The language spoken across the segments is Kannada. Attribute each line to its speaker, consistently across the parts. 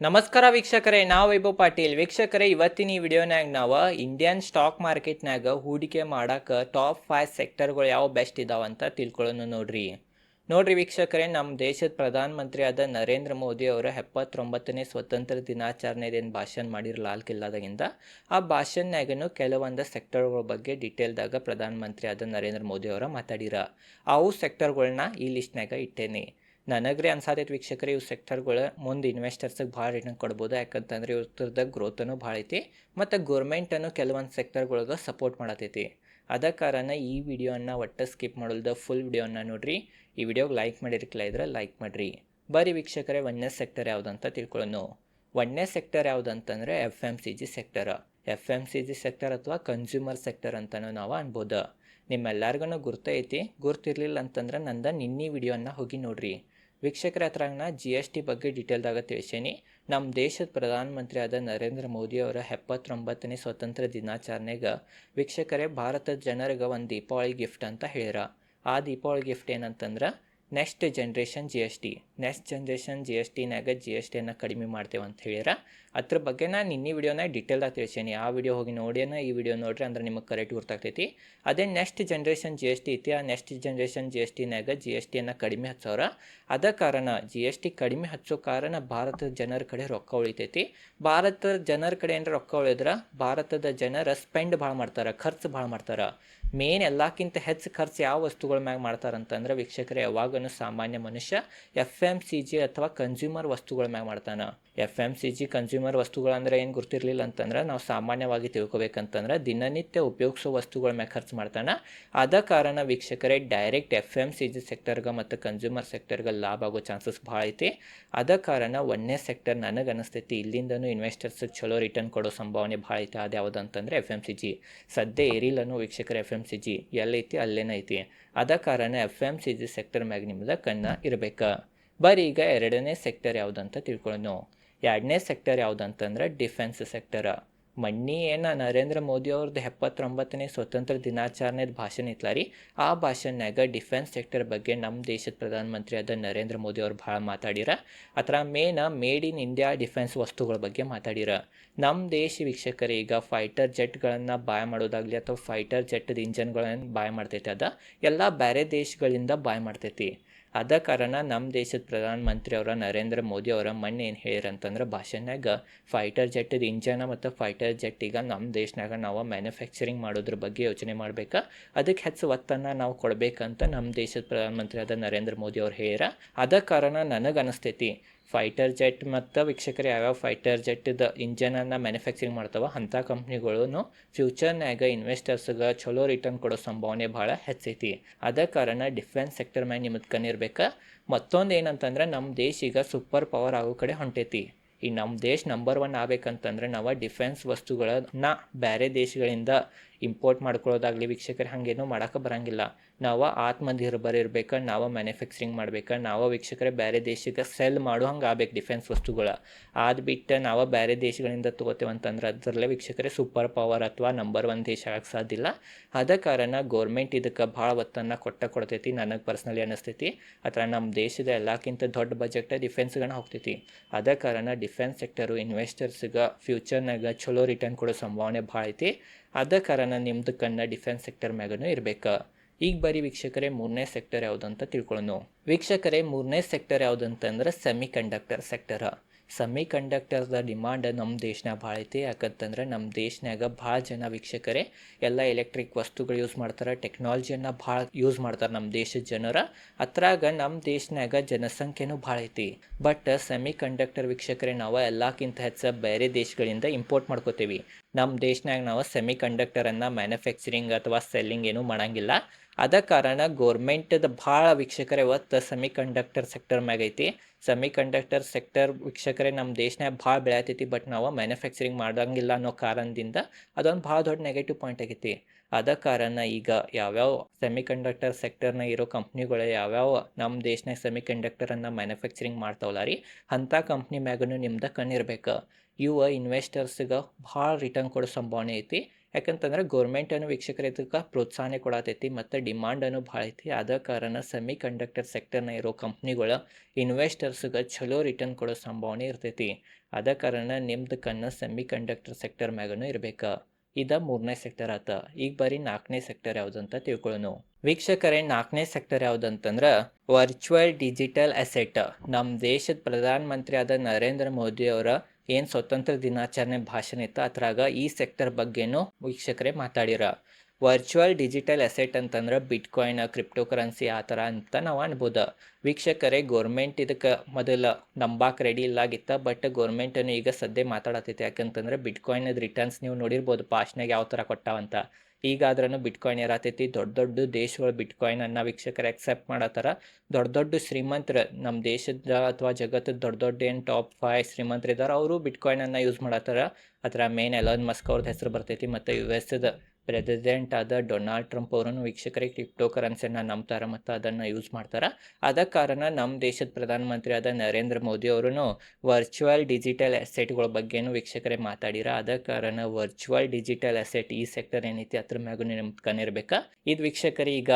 Speaker 1: ನಮಸ್ಕಾರ ವೀಕ್ಷಕರೇ, ನಾವು ವೈಭವ್ ಪಾಟೀಲ್. ವೀಕ್ಷಕರೇ, ಇವತ್ತಿನ ಈ ವಿಡಿಯೋನಾಗ ನಾವು ಇಂಡಿಯನ್ ಸ್ಟಾಕ್ ಮಾರ್ಕೆಟ್ನಾಗ ಹೂಡಿಕೆ ಮಾಡಕ್ಕೆ ಟಾಪ್ ಫೈವ್ ಸೆಕ್ಟರ್ಗಳು ಯಾವ ಬೆಸ್ಟ್ ಇದಾವಂತ ತಿಳ್ಕೊಳ್ಳೋಣ ನೋಡ್ರಿ. ನೋಡ್ರಿ ವೀಕ್ಷಕರೇ ನಮ್ಮ ದೇಶದ ಪ್ರಧಾನಮಂತ್ರಿ ಆದ ನರೇಂದ್ರ ಮೋದಿ ಅವರ ಎಪ್ಪತ್ತೊಂಬತ್ತನೇ ಸ್ವತಂತ್ರ ದಿನಾಚರಣೆದೇನು ಭಾಷಣ ಮಾಡಿರು ಲಾಲ್ ಕಿಲ್ಲಾದಾಗಿಂದ, ಆ ಭಾಷಣನಾಗನು ಕೆಲವೊಂದು ಸೆಕ್ಟರ್ಗಳ ಬಗ್ಗೆ ಡಿಟೇಲ್ದಾಗ ಪ್ರಧಾನಮಂತ್ರಿ ಆದ ನರೇಂದ್ರ ಮೋದಿ ಅವರ ಮಾತಾಡಿರ. ಅವು ಸೆಕ್ಟರ್ಗಳನ್ನ ಈ ಲಿಸ್ಟ್ನಾಗ ಇಟ್ಟೇನೆ. ನನಗ್ರೆ ಅನ್ಸಾತೈತೆ ವೀಕ್ಷಕರೇ, ಇವು ಸೆಕ್ಟರ್ಗಳು ಮುಂದೆ ಇನ್ವೆಸ್ಟರ್ಸಿಗೆ ಭಾಳ ರಿಟರ್ನ್ ಕೊಡ್ಬೋದು. ಯಾಕಂತಂದ್ರೆ ಇವ್ರದ್ದು ಗ್ರೋತನು ಭಾಳ ಐತಿ. ಮತ್ತು ಗೌರ್ಮೆಂಟನ್ನು ಕೆಲವೊಂದು ಸೆಕ್ಟರ್ಗಳಿಗೆ ಸಪೋರ್ಟ್ ಮಾಡತೈತಿ. ಅದ ಕಾರಣ ಈ ವಿಡಿಯೋನ ಒಟ್ಟು ಸ್ಕಿಪ್ ಮಾಡಲ್ದ ಫುಲ್ ವಿಡಿಯೋನ ನೋಡ್ರಿ. ಈ ವಿಡಿಯೋಗೆ ಲೈಕ್ ಮಾಡಿರ್ಕಿಲ್ಲ ಇದ್ರೆ ಲೈಕ್ ಮಾಡಿರಿ. ಬರೀ ವೀಕ್ಷಕರೇ, ಒಂದನೇ ಸೆಕ್ಟರ್ ಯಾವುದಂತ ತಿಳ್ಕೊಳ್ಳೋಣ ಒಂದನೇ sector ಯಾವುದಂತಂದರೆ F M C G sector F M C G sector ಅಥವಾ ಕನ್ಸ್ಯೂಮರ್ ಸೆಕ್ಟರ್ ಅಂತಲೂ ನಾವು ಅನ್ಬೋದು. ನಿಮ್ಮೆಲ್ಲರಿಗೂ ಗುರ್ತೈತಿ. ಗುರ್ತಿರ್ಲಿಲ್ಲ ಅಂತಂದ್ರೆ ನಂದ ನಿನ್ನೆ ವಿಡಿಯೋನ ಹೋಗಿ ನೋಡ್ರಿ. ವೀಕ್ಷಕರ ಹತ್ರನ ಜಿ ಎಸ್ ಟಿ ಬಗ್ಗೆ ಡೀಟೇಲ್ದಾಗ ತಿಳಿಸೇನಿ. ನಮ್ಮ ದೇಶದ ಪ್ರಧಾನಮಂತ್ರಿ ಆದ ನರೇಂದ್ರ ಮೋದಿ ಅವರ ಎಪ್ಪತ್ತೊಂಬತ್ತನೇ ಸ್ವತಂತ್ರ ದಿನಾಚರಣೆಗೆ ವೀಕ್ಷಕರೇ, ಭಾರತದ ಜನರಿಗೆ ಒಂದು ದೀಪಾವಳಿ ಗಿಫ್ಟ್ ಅಂತ ಹೇಳ್ಯಾರ. ಆ ದೀಪಾವಳಿ ಗಿಫ್ಟ್ ಏನಂತಂದ್ರೆ next generation G S T next generation G S ಟಿನಾಗ G S ಟಿಯನ್ನು ಕಡಿಮೆ ಮಾಡ್ತೇವೆ ಅಂತ ಹೇಳ್ಯಾರ. ಅದ್ರ ಬಗ್ಗೆ ನಾನು ನಿನ್ನೆ ವಿಡಿಯೋನ ಡೀಟೇಲ್ದಾಗ ತಿಳಿಸೇನಿ ಆ ವಿಡಿಯೋ ಹೋಗಿ ನೋಡಿನ ಈ ವಿಡಿಯೋ ನೋಡ್ರಿ ಅಂದ್ರೆ ನಿಮಗೆ ಕರೆಕ್ಟ್ ಗೊತ್ತಾಗ್ತೈತಿ ಅದೇ next generation G S T ಐತಿ ಆ ನೆಕ್ಸ್ಟ್ ಜನ್ರೇಷನ್ ಜಿ ಎಸ್ ಟಿನಾಗ ಜಿ ಎಸ್ ಟಿಯನ್ನು ಕಡಿಮೆ ಹಚ್ಚೋರ ಅದ ಕಾರಣ ಜಿ ಎಸ್ ಟಿ ಕಡಿಮೆ ಹಚ್ಚೋ ಕಾರಣ ಭಾರತದ ಜನರ ಕಡೆ ರೊಕ್ಕ ಉಳಿತೈತಿ. ಭಾರತದ ಜನರ ಕಡೆ ಏನಾರ ರೊಕ್ಕ ಉಳಿದ್ರೆ ಭಾರತದ ಜನರ ಸ್ಪೆಂಡ್ ಭಾಳ ಮಾಡ್ತಾರೆ, ಖರ್ಚು ಭಾಳ ಮಾಡ್ತಾರೆ. ಮೇನ್ ಎಲ್ಲಕ್ಕಿಂತ ಹೆಚ್ಚು ಖರ್ಚು ಯಾವ ವಸ್ತುಗಳ ಮ್ಯಾಗ ಮಾಡ್ತಾರಂತಂದ್ರೆ ವೀಕ್ಷಕರೇ, ಯಾವಾಗನು ಸಾಮಾನ್ಯ ಮನುಷ್ಯ ಎಫ್ ಎಂ ಸಿ ಜಿ ಅಥವಾ ಕನ್ಸ್ಯೂಮರ್ ವಸ್ತುಗಳ ಮ್ಯಾಗ ಮಾಡ್ತಾನೆ. F M C G consumer ವಸ್ತುಗಳಂದ್ರೆ ಏನು ಗೊತ್ತಿರಲಿಲ್ಲ ಅಂತಂದ್ರೆ ನಾವು ಸಾಮಾನ್ಯವಾಗಿ ತಿಳ್ಕೊಬೇಕಂತಂದ್ರೆ ದಿನನಿತ್ಯ ಉಪಯೋಗಿಸೋ ವಸ್ತುಗಳ ಮ್ಯಾಗ ಖರ್ಚು ಮಾಡ್ತಾನೆ. ಆದ ಕಾರಣ ವೀಕ್ಷಕರೇ direct F M C G ಸೆಕ್ಟರ್ಗೆ ಮತ್ತು ಕನ್ಸ್ಯೂಮರ್ ಸೆಕ್ಟರ್ಗೆ ಲಾಭ ಆಗೋ ಚಾನ್ಸಸ್ ಭಾಳ ಐತಿ. ಅದ ಕಾರಣ ಒಂದೇ ಸೆಕ್ಟರ್ ನನಗೆ ಅನಿಸ್ತೈತಿ ಇಲ್ಲಿಂದನು ಇನ್ವೆಸ್ಟರ್ಸ್ ಚಲೋ ರಿಟರ್ನ್ ಕೊಡೋ ಸಂಭಾವನೆ ಭಾಳ ಐತಿ. ಅದು ಯಾವುದು ಅಂತಂದರೆ ಎಫ್ ಎಂ ಸಿ ಜಿ ಸದ್ಯ ಏರಿಲ್ಲನು ವೀಕ್ಷಕರ ಎಫ್ ಎಂ ಸಿ ಜಿ ಎಲ್ಲೈತಿ ಅಲ್ಲೇನೈತಿ ಅದ ಕಾರಣ F M C G sector ಮ್ಯಾಗ ನಿಮ್ದು ಕಣ್ಣ ಇರಬೇಕು. ಬರೀ ಈಗ ಎರಡನೇ ಸೆಕ್ಟರ್ ಯಾವುದಂತ ತಿಳ್ಕೊಳ್ಳೋಣ ಎರಡನೇ ಸೆಕ್ಟರ್ ಯಾವುದಂತಂದ್ರೆ ಡಿಫೆನ್ಸ್ ಸೆಕ್ಟರ್ ಮಣ್ಣಿ ಏನು ನರೇಂದ್ರ ಮೋದಿ ಅವ್ರದ್ದು ಎಪ್ಪತ್ತೊಂಬತ್ತನೇ ಸ್ವತಂತ್ರ ದಿನಾಚರಣೆದ ಭಾಷಣ ಇತ್ತಲ್ಲ ರೀ. ಆ ಭಾಷಣನಾಗ ಡಿಫೆನ್ಸ್ ಸೆಕ್ಟರ್ ಬಗ್ಗೆ ನಮ್ಮ ದೇಶದ ಪ್ರಧಾನಮಂತ್ರಿ ಆದ ನರೇಂದ್ರ ಮೋದಿ ಅವ್ರು ಭಾಳ ಮಾತಾಡಿರ. ಅದರ ಮೇನ ಮೇಡ್ ಇನ್ ಇಂಡಿಯಾ ಡಿಫೆನ್ಸ್ ವಸ್ತುಗಳ ಬಗ್ಗೆ ಮಾತಾಡಿರ. ನಮ್ಮ ದೇಶ ವೀಕ್ಷಕರು, ಈಗ ಫೈಟರ್ ಜೆಟ್ಗಳನ್ನು ಬಾಯ್ ಮಾಡೋದಾಗಲಿ ಅಥವಾ ಫೈಟರ್ ಜೆಟ್ದ ಇಂಜನ್ಗಳನ್ನು ಬಾಯ್ ಮಾಡ್ತೈತಿ ಅದ, ಎಲ್ಲ ಬೇರೆ ದೇಶಗಳಿಂದ ಬಾಯ್ ಮಾಡ್ತೈತಿ. ಅದ ಕಾರಣ ನಮ್ಮ ದೇಶದ ಪ್ರಧಾನಮಂತ್ರಿ ಅವರ, ನರೇಂದ್ರ ಮೋದಿ ಅವರ ಮೊನ್ನೆ ಏನು ಹೇಳ್ಯಾರಂತಂದ್ರೆ ಭಾಷೆನಾಗ ಫೈಟರ್ ಜೆಟ್ಟಿದ ಇಂಜನ ಮತ್ತು ಫೈಟರ್ ಜೆಟ್ ಈಗ ನಮ್ಮ ದೇಶನಾಗ ನಾವು ಮ್ಯಾನುಫ್ಯಾಕ್ಚರಿಂಗ್ ಮಾಡೋದ್ರ ಬಗ್ಗೆ ಯೋಚನೆ ಮಾಡ್ಬೇಕು. ಅದಕ್ಕೆ ಹೆಚ್ಚು ಒತ್ತನ್ನು ನಾವು ಕೊಡಬೇಕಂತ ನಮ್ಮ ದೇಶದ ಪ್ರಧಾನಮಂತ್ರಿ ಆದ ನರೇಂದ್ರ ಮೋದಿ ಅವ್ರು ಹೇಳ್ಯಾರ. ಅದ ಕಾರಣ ನನಗೆ ಅನಿಸ್ತೈತಿ ಫೈಟರ್ ಜೆಟ್ ಮತ್ತು ವೀಕ್ಷಕರು ಯಾವ್ಯಾವ ಫೈಟರ್ ಜೆಟ್ದ ಇಂಜನನ್ನು ಮ್ಯಾನುಫ್ಯಾಕ್ಚರಿಂಗ್ ಮಾಡ್ತಾವ, ಅಂಥ ಕಂಪ್ನಿಗಳು ಫ್ಯೂಚರ್ನಾಗ ಇನ್ವೆಸ್ಟರ್ಸ್ಗೆ ಚಲೋ ರಿಟರ್ನ್ ಕೊಡೋ ಸಂಭಾವನೆ ಭಾಳ ಹೆಚ್ಚೈತಿ. ಅದ ಕಾರಣ ಡಿಫೆನ್ಸ್ ಸೆಕ್ಟರ್ ಮ್ಯಾಗ ನಿಮ್ಮದು ಕಣ್ಣಿರ್ಬೇಕು. ಮತ್ತೊಂದು ಏನಂತಂದ್ರೆ ನಮ್ಮ ದೇಶ ಈಗ ಸೂಪರ್ ಪವರ್ ಆಗೋ ಕಡೆ ಹೊಂಟೈತಿ. ಈ ನಮ್ಮ ದೇಶ ನಂಬರ್ ಒನ್ ಆಗ್ಬೇಕಂತಂದ್ರೆ ನಾವು ಡಿಫೆನ್ಸ್ ವಸ್ತುಗಳನ್ನ ಬೇರೆ ದೇಶಗಳಿಂದ ಇಂಪೋರ್ಟ್ ಮಾಡ್ಕೊಳ್ಳೋದಾಗಲಿ ವೀಕ್ಷಕರು ಹಾಗೇನೂ ಮಾಡೋಕೆ ಬರಂಗಿಲ್ಲ. ನಾವು ಆತ್ಮನಿರ್ಭರ ಇರ್ಬೇಕು, ನಾವು ಮ್ಯಾನುಫ್ಯಾಕ್ಚರಿಂಗ್ ಮಾಡ್ಬೇಕು, ನಾವು ವೀಕ್ಷಕರೇ ಬೇರೆ ದೇಶಕ್ಕೆ ಸೆಲ್ ಮಾಡೋ ಹಂಗೆ ಆಗ್ಬೇಕು ಡಿಫೆನ್ಸ್ ವಸ್ತುಗಳು. ಅದು ಬಿಟ್ಟು ನಾವು ಬೇರೆ ದೇಶಗಳಿಂದ ತೊಗೋತೇವೆ ಅಂತಂದ್ರೆ ಅದರಲ್ಲೇ ವೀಕ್ಷಕರೇ ಸೂಪರ್ ಪವರ್ ಅಥವಾ ನಂಬರ್ ಒನ್ ದೇಶ ಆಗಕ್ಕೆ ಸಾಧ್ಯ ಇಲ್ಲ. ಅದ ಕಾರಣ ಗೌರ್ಮೆಂಟ್ ಇದಕ್ಕೆ ಭಾಳ ಒತ್ತನ್ನು ಕೊಟ್ಟ ಕೊಡ್ತೈತಿ ನನಗೆ ಪರ್ಸ್ನಲಿ ಅನ್ನಿಸ್ತೈತಿ ಅಥವಾ ನಮ್ಮ ದೇಶದ ಎಲ್ಲಕ್ಕಿಂತ ದೊಡ್ಡ ಬಜೆಟ್ ಡಿಫೆನ್ಸ್ಗಳನ್ನ ಹೋಗ್ತೈತಿ. ಅದ ಕಾರಣ ಡಿಫೆನ್ಸ್ ಸೆಕ್ಟರು ಇನ್ವೆಸ್ಟರ್ಸ್ಗೆ ಫ್ಯೂಚರ್ನಾಗ ಚಲೋ ರಿಟರ್ನ್ ಕೊಡೋ ಸಂಭಾವನೆ ಭಾಳ ಐತಿ. ಅದ ಕಾರಣ ನಿಮ್ದು ಕಣ್ಣ ಡಿಫೆನ್ಸ್ ಸೆಕ್ಟರ್ ಮ್ಯಾಗನು ಇರ್ಬೇಕು. ಈಗ ಬರೀ ವೀಕ್ಷಕರೇ ಮೂರನೇ ಸೆಕ್ಟರ್ ಯಾವುದಂತ ತಿಳ್ಕೊಳ್ಳೋಣ ವೀಕ್ಷಕರೇ ಮೂರನೇ ಸೆಕ್ಟರ್ ಯಾವುದಂತಂದ್ರೆ ಸೆಮಿ ಕಂಡಕ್ಟರ್ ಸೆಕ್ಟರ್ ಸೆಮಿ ಕಂಡಕ್ಟರ್ದ ಡಿಮಾಂಡ್ ನಮ್ಮ ದೇಶನಾಗ ಭಾಳ ಐತಿ. ಯಾಕಂತಂದ್ರೆ ನಮ್ಮ ದೇಶನಾಗ ಭಾಳ ಜನ ವೀಕ್ಷಕರೇ, ಎಲ್ಲ ಎಲೆಕ್ಟ್ರಿಕ್ ವಸ್ತುಗಳು ಯೂಸ್ ಮಾಡ್ತಾರೆ ಟೆಕ್ನಾಲಜಿಯನ್ನು ಭಾಳ ಯೂಸ್ ಮಾಡ್ತಾರೆ ನಮ್ಮ ದೇಶದ ಜನರ. ಅತ್ರಾಗ ನಮ್ಮ ದೇಶನಾಗ ಜನಸಂಖ್ಯೆನೂ ಭಾಳ ಐತಿ. ಬಟ್ ಸೆಮಿ ಕಂಡಕ್ಟರ್ ವೀಕ್ಷಕರೇ, ನಾವು ಎಲ್ಲಕ್ಕಿಂತ ಹೆಚ್ಚು ಬೇರೆ ದೇಶಗಳಿಂದ ಇಂಪೋರ್ಟ್ ಮಾಡ್ಕೋತೀವಿ. ನಮ್ಮ ದೇಶನಾಗ ನಾವು ಸೆಮಿ ಕಂಡಕ್ಟರನ್ನು ಮ್ಯಾನುಫ್ಯಾಕ್ಚರಿಂಗ್ ಅಥವಾ ಸೆಲ್ಲಿಂಗ್ ಏನೂ ಮಾಡಂಗಿಲ್ಲ. ಅದ ಕಾರಣ ಗೋರ್ಮೆಂಟದ ಭಾಳ ವೀಕ್ಷಕರೇ ಇವತ್ತು ಸೆಮಿ ಕಂಡಕ್ಟರ್ ಸೆಕ್ಟರ್ ಮ್ಯಾಗ ಐತಿ. ಸೆಮಿ ಕಂಡಕ್ಟರ್ ಸೆಕ್ಟರ್ ವೀಕ್ಷಕರೇ ನಮ್ಮ ದೇಶನಾಗ ಭಾಳ ಬೆಳೆಯತೈತಿ ಬಟ್ ನಾವು ಮ್ಯಾನುಫ್ಯಾಕ್ಚರಿಂಗ್ ಮಾಡೋಂಗಿಲ್ಲ ಅನ್ನೋ ಕಾರಣದಿಂದ ಅದೊಂದು ಭಾಳ ದೊಡ್ಡ ನೆಗೆಟಿವ್ ಪಾಯಿಂಟ್ ಆಗೈತಿ. ಅದ ಕಾರಣ ಈಗ ಯಾವ್ಯಾವ ಸೆಮಿಕಂಡಕ್ಟರ್ ಸೆಕ್ಟರ್ನ ಇರೋ ಕಂಪ್ನಿಗಳು ಯಾವ್ಯಾವ ನಮ್ಮ ದೇಶನಾಗ ಸೆಮಿ ಕಂಡಕ್ಟರನ್ನು ಮ್ಯಾನುಫ್ಯಾಕ್ಚರಿಂಗ್ ಮಾಡ್ತಾವಲ್ಲ ರೀ ಅಂಥ ಕಂಪ್ನಿ ಮ್ಯಾಗೂ ನಿಮ್ದು ಕಣ್ಣಿರ್ಬೇಕು. ಇವು ಇನ್ವೆಸ್ಟರ್ಸ್ಗೆ ಭಾಳ ರಿಟರ್ನ್ ಕೊಡೋ ಸಂಭಾವನೆ ಐತಿ. ಯಾಕಂತಂದ್ರೆ ಗೌರ್ಮೆಂಟನ್ನು ವೀಕ್ಷಕರ ಇದಕ್ಕೆ ಪ್ರೋತ್ಸಾಹನೆ ಕೊಡತೈತಿ ಮತ್ತು ಡಿಮಾಂಡನ್ನು ಭಾಳ ಐತಿ. ಆದ ಕಾರಣ ಸೆಮಿ ಕಂಡಕ್ಟರ್ ಸೆಕ್ಟರ್ನ ಇರೋ ಕಂಪ್ನಿಗಳು ಇನ್ವೆಸ್ಟರ್ಸ್ಗೆ ಚಲೋ ರಿಟರ್ನ್ ಕೊಡೋ ಸಂಭಾವನೆ ಇರ್ತೈತಿ. ಆದ ಕಾರಣ ನಿಮ್ದು ಕಣ್ಣು ಸೆಮಿ ಕಂಡಕ್ಟರ್ ಸೆಕ್ಟರ್ ಮ್ಯಾಗೂ ಇರಬೇಕು. ಇದ ಮೂರನೇ ಸೆಕ್ಟರ್ ಆತ. ಈಗ ಬರೀ ನಾಲ್ಕನೇ ಸೆಕ್ಟರ್ ಯಾವ್ದಂತ ತಿಳ್ಕೊಳ್ಳೋಣ ವೀಕ್ಷಕರೇ, ನಾಲ್ಕನೇ ಸೆಕ್ಟರ್ ಯಾವ್ದಂತಂದ್ರೆ ವರ್ಚುವಲ್ ಡಿಜಿಟಲ್ ಅಸೆಟ್ ನಮ್ಮ ದೇಶದ ಪ್ರಧಾನ ಮಂತ್ರಿ ಆದ ನರೇಂದ್ರ ಮೋದಿ ಅವರ ಏನು ಸ್ವತಂತ್ರ ದಿನಾಚರಣೆ ಭಾಷಣ ಇತ್ತು, ಅದ್ರಾಗ ಈ ಸೆಕ್ಟರ್ ಬಗ್ಗೆನೂ ವೀಕ್ಷಕರೇ ಮಾತಾಡಿರ. ವರ್ಚುವಲ್ ಡಿಜಿಟಲ್ ಅಸೆಟ್ ಅಂತಂದ್ರೆ ಬಿಟ್ಕಾಯಿನ್ ಕ್ರಿಪ್ಟೋ ಕರೆನ್ಸಿ ಆ ಥರ ಅಂತ ನಾವು ಅನ್ಬೋದು. ವೀಕ್ಷಕರೇ, ಗೋರ್ಮೆಂಟ್ ಇದಕ್ಕೆ ಮೊದಲು ನಂಬಾಕ್ ರೆಡಿ ಇಲ್ಲಾಗಿತ್ತ, ಬಟ್ ಗೌರ್ಮೆಂಟನ್ನು ಈಗ ಸದ್ಯ ಮಾತಾಡತೈತೆ ಯಾಕಂತಂದ್ರೆ ಬಿಟ್ಕಾಯಿನದ ರಿಟರ್ನ್ಸ್ ನೀವು ನೋಡಿರ್ಬೋದು ಪಾಸ್ಟ್ನಾಗ ಯಾವ ಥರ ಕೊಟ್ಟಾವಂತ. ಈಗ ಆದ್ರೂ ಬಿಟ್ಕಾಯಿನ್ ಇರತೈತಿ ದೊಡ್ಡ ದೊಡ್ಡ ದೇಶಗಳು ಬಿಟ್ಕಾಯಿನ್ ಅನ್ನ ವೀಕ್ಷಕರು ಅಕ್ಸೆಪ್ಟ್ ಮಾಡತ್ತಾರ ದೊಡ್ಡ ದೊಡ್ಡ ಶ್ರೀಮಂತರ ನಮ್ಮ ದೇಶದ ಅಥವಾ ಜಗತ್ತದ ದೊಡ್ಡ ದೊಡ್ಡ ಏನು ಟಾಪ್ ಫೈವ್ ಶ್ರೀಮಂತರಿದ್ದಾರೆ ಅವರು ಬಿಟ್ಕಾಯಿನ್ ಅನ್ನ ಯೂಸ್ ಮಾಡತ್ತಾರ ಅದರ ಮೇನ್ ಎಲಾನ್ ಮಸ್ಕ್ ಅವ್ರದ್ದು ಹೆಸರು ಬರ್ತೈತಿ, ಮತ್ತು ಯು ಎಸ್ದ ಪ್ರೆಸಿಡೆಂಟ್ ಆದ ಡೊನಾಲ್ಡ್ ಟ್ರಂಪ್ ಅವರನ್ನು ವೀಕ್ಷಕರಿಗೆ ಕ್ರಿಪ್ಟೋ ಕರೆನ್ಸಿಯನ್ನು ನಂಬ್ತಾರೆ ಮತ್ತು ಅದನ್ನು ಯೂಸ್ ಮಾಡ್ತಾರೆ? ಆದ ಕಾರಣ ನಮ್ಮ ದೇಶದ ಪ್ರಧಾನಮಂತ್ರಿ ಆದ ನರೇಂದ್ರ ಮೋದಿ ಅವರು ವರ್ಚುವಲ್ ಡಿಜಿಟಲ್ ಅಸೆಟ್ಗಳ ಬಗ್ಗೆನೂ ವೀಕ್ಷಕರೇ ಮಾತಾಡಿರ? ಆದ ಕಾರಣ ವರ್ಚುವಲ್ ಡಿಜಿಟಲ್ ಅಸೆಟ್ ಈ ಸೆಕ್ಟರ್ ಏನೈತಿ ಅದ್ರ ಮ್ಯಾಗೂ ನಿಮ್ಗೆ ಕಣ್ಣಿರ್ಬೇಕಾ? ಇದು ವೀಕ್ಷಕರೇ ಈಗ,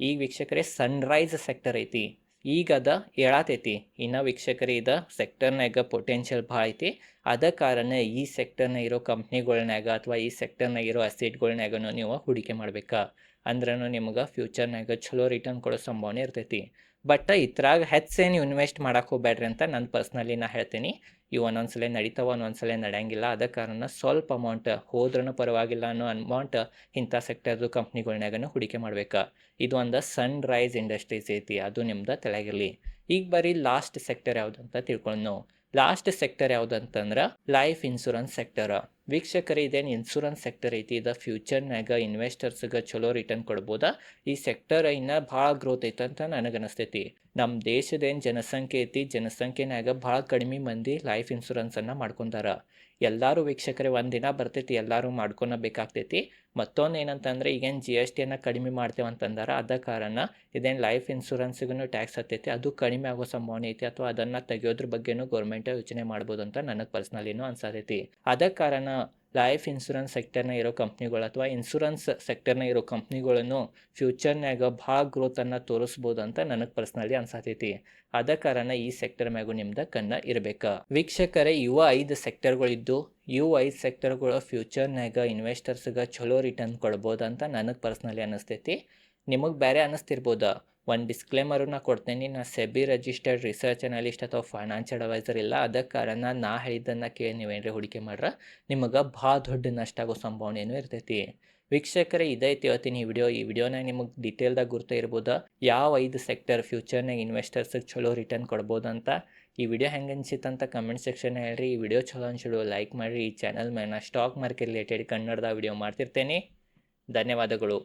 Speaker 1: ಈ ವೀಕ್ಷಕರೇ ಸನ್ರೈಸ್ ಸೆಕ್ಟರ್ ಐತಿ. ಈಗ ಅದ ಹೇಳತೈತಿ ಇನ್ನು ವೀಕ್ಷಕರೇ, ಇದ ಸೆಕ್ಟರ್ನಾಗ ಪೊಟೆನ್ಷಿಯಲ್ ಭಾಳ ಐತಿ. ಅದ ಕಾರಣ ಈ ಸೆಕ್ಟರ್ನ ಇರೋ ಕಂಪ್ನಿಗಳ್ನಾಗ ಅಥವಾ ಈ ಸೆಕ್ಟರ್ನಾಗ ಇರೋ ಅಸೆಟ್ಗಳ್ನಾಗನು ನೀವು ಹೂಡಿಕೆ ಮಾಡ್ಬೇಕಾ? ಅಂದ್ರೂ ನಿಮ್ಗೆ ಫ್ಯೂಚರ್ನಾಗ ಚಲೋ ರಿಟರ್ನ್ ಕೊಡೋ ಸಂಭಾವನೆ ಇರ್ತೈತಿ. ಬಟ್ ಇದ್ರಾಗ ಹೆಚ್ಚೇನು ಇನ್ವೆಸ್ಟ್ ಮಾಡಕ್ಕೆ ಹೋಗ್ಬೇಡ್ರಿ ಅಂತ ನಾನು ಪರ್ಸ್ನಲಿ ನಾ ಹೇಳ್ತೀನಿ. ಇವು ಒಂದೊಂದ್ಸಲ ನಡೀತಾವ, ಒಂದೊಂದ್ಸಲ ನಡೆಯಂಗಿಲ್ಲ ಅದ ಕಾರಣ ಸ್ವಲ್ಪ ಅಮೌಂಟ್ ಹೋದ್ರೂ ಪರವಾಗಿಲ್ಲ ಅನ್ನೋ ಅಮೌಂಟ್ ಇಂಥ ಸೆಕ್ಟರ್ದು ಕಂಪ್ನಿಗಳ್ನಾಗನು ಹೂಡಿಕೆ ಮಾಡ್ಬೇಕು. ಇದು ಒಂದು ಸನ್ ರೈಸ್ ಇಂಡಸ್ಟ್ರೀಸ್ ಐತಿ, ಅದು ನಿಮ್ದು ತೆಳಗಿರಲಿ ಈಗ ಬರೀ ಲಾಸ್ಟ್ ಸೆಕ್ಟರ್ ಯಾವುದಂತ ತಿಳ್ಕೊಂಡು ನಾವು. ಲಾಸ್ಟ್ ಸೆಕ್ಟರ್ ಯಾವುದಂತಂದ್ರೆ ಲೈಫ್ ಇನ್ಶೂರೆನ್ಸ್ ಸೆಕ್ಟರ್ ವೀಕ್ಷಕರೇ, ಇದೇನು ಇನ್ಶೂರೆನ್ಸ್ ಸೆಕ್ಟರ್ ಐತಿ, ಇದು ಫ್ಯೂಚರ್ನಾಗ ಇನ್ವೆಸ್ಟರ್ಸ್ಗೆ ಚಲೋ ರಿಟರ್ನ್ ಕೊಡ್ಬೋದಾ? ಈ ಸೆಕ್ಟರ್ ಇನ್ನೂ ಭಾಳ ಗ್ರೋತ್ ಐತೆ ಅಂತ ನನಗೆ ಅನಿಸ್ತೈತಿ ನಮ್ಮ ದೇಶದ ಏನು ಜನಸಂಖ್ಯೆ ಐತಿ ಜನಸಂಖ್ಯೆನಾಗ ಭಾಳ ಕಡಿಮೆ ಮಂದಿ ಲೈಫ್ ಇನ್ಶೂರೆನ್ಸನ್ನು ಮಾಡ್ಕೊಂತಾರ ಎಲ್ಲರೂ ವೀಕ್ಷಕರೇ ಒಂದಿನ ಬರ್ತೈತಿ, ಎಲ್ಲರೂ ಮಾಡ್ಕೊಳಬೇಕಾಗ್ತೈತಿ ಮತ್ತೊಂದು ಏನಂತಂದ್ರೆ, ಈಗೇನು ಜಿ ಎಸ್ ಟಿಯನ್ನು ಕಡಿಮೆ ಮಾಡ್ತೇವೆ ಅಂತಂದಾರ, ಅದ ಕಾರಣ ಇದೇನು ಲೈಫ್ ಇನ್ಶೂರೆನ್ಸ್ಗೂ ಟ್ಯಾಕ್ಸ್ ಹತ್ತೈತಿ, ಅದು ಕಡಿಮೆ ಆಗೋ ಸಂಭಾವನೆ ಐತಿ, ಅಥವಾ ಅದನ್ನು ತೆಗೆಯೋದ್ರ ಬಗ್ಗೆನೂ ಗೌರ್ಮೆಂಟ್ ಯೋಚನೆ ಮಾಡ್ಬೋದು ಅಂತ ನನಗೆ ಪರ್ಸ್ನಲಿನೂ ಅನ್ಸತೈತಿ. ಅದ ಕಾರಣ ಲೈಫ್ ಇನ್ಶೂರೆನ್ಸ್ ಸೆಕ್ಟರ್ನ ಇರೋ ಕಂಪ್ನಿಗಳು ಅಥವಾ ಇನ್ಶೂರೆನ್ಸ್ ಸೆಕ್ಟರ್ನ ಇರೋ ಕಂಪ್ನಿಗಳನ್ನು ಫ್ಯೂಚರ್ನಾಗ ಭಾಳ ಗ್ರೋತನ್ನು ತೋರಿಸ್ಬೋದು ಅಂತ ನನಗೆ ಪರ್ಸ್ನಲಿ ಅನ್ಸತೈತಿ. ಆದ ಕಾರಣ ಈ ಸೆಕ್ಟರ್ ಮ್ಯಾಗೂ ನಿಮ್ದು ಕಣ್ಣ ಇರಬೇಕು. ವೀಕ್ಷಕರೇ ಯುವ ಐದು ಸೆಕ್ಟರ್ಗಳಿದ್ದು ಇವು ಐದು ಸೆಕ್ಟರ್ಗಳು ಫ್ಯೂಚರ್ನಾಗ ಇನ್ವೆಸ್ಟರ್ಸ್ಗೆ ಚಲೋ ರಿಟರ್ನ್ ಕೊಡ್ಬೋದು ಅಂತ ನನಗೆ ಪರ್ಸ್ನಲಿ ಅನ್ನಿಸ್ತೈತಿ ನಿಮಗೆ ಬೇರೆ ಅನ್ನಿಸ್ತಿರ್ಬೋದು ಒಂದು ಡಿಸ್ಕ್ಲೇಮರು ನಾ ಕೊಡ್ತೇನೆ. ನಾ ಸೆಬಿ ರಿಜಿಸ್ಟರ್ಡ್ ರಿಸರ್ಚ್ ಅನಾಲಿಸ್ಟ್ ಅಥವಾ ಫೈನಾನ್ಸ್ ಅಡ್ವೈಸರ್ ಇಲ್ಲ. ಅದ ಕಾರಣ ನಾ ಹೇಳಿದ್ದನ್ನು ಕೇಳಿ ನೀವೇನ್ರಿ ಹೂಡಿಕೆ ಮಾಡ್ರೆ, ನಿಮಗೆ ಭಾಳ ದೊಡ್ಡ ನಷ್ಟ ಆಗೋ ಸಂಭಾವನೆಯೂ ಇರ್ತೈತಿ. ವೀಕ್ಷಕರೇ, ಇದೈತಿ ಇವತ್ತಿನ ಈ ವಿಡಿಯೋ. ಈ ವಿಡಿಯೋನಾಗ ನಿಮಗೆ ಡೀಟೇಲ್ದಾಗ ಗುರುತು ಇರ್ಬೋದು. ಯಾವ ಐದು ಸೆಕ್ಟರ್ ಫ್ಯೂಚರ್ನಾಗ ಇನ್ವೆಸ್ಟರ್ಸಿಗೆ ಚಲೋ ರಿಟರ್ನ್ ಕೊಡ್ಬೋದು ಅಂತ ಈ ವಿಡಿಯೋ ಹೆಂಗೆ ಅನ್ಸಿತ್ತು ಅಂತ ಕಮೆಂಟ್ ಸೆಕ್ಷನ್ ಹೇಳ್ರಿ. ಈ ವಿಡಿಯೋ ಚಲೋ ಅನ್ಸಿಡು ಲೈಕ್ ಮಾಡಿರಿ. ಈ ಚಾನಲ್ ಮೇಲೆ ಸ್ಟಾಕ್ ಮಾರ್ಕೆಟ್ ರಿಲೇಟೆಡ್ ಕನ್ನಡದ ವಿಡಿಯೋ ಮಾಡ್ತಿರ್ತೇನೆ. ಧನ್ಯವಾದಗಳು.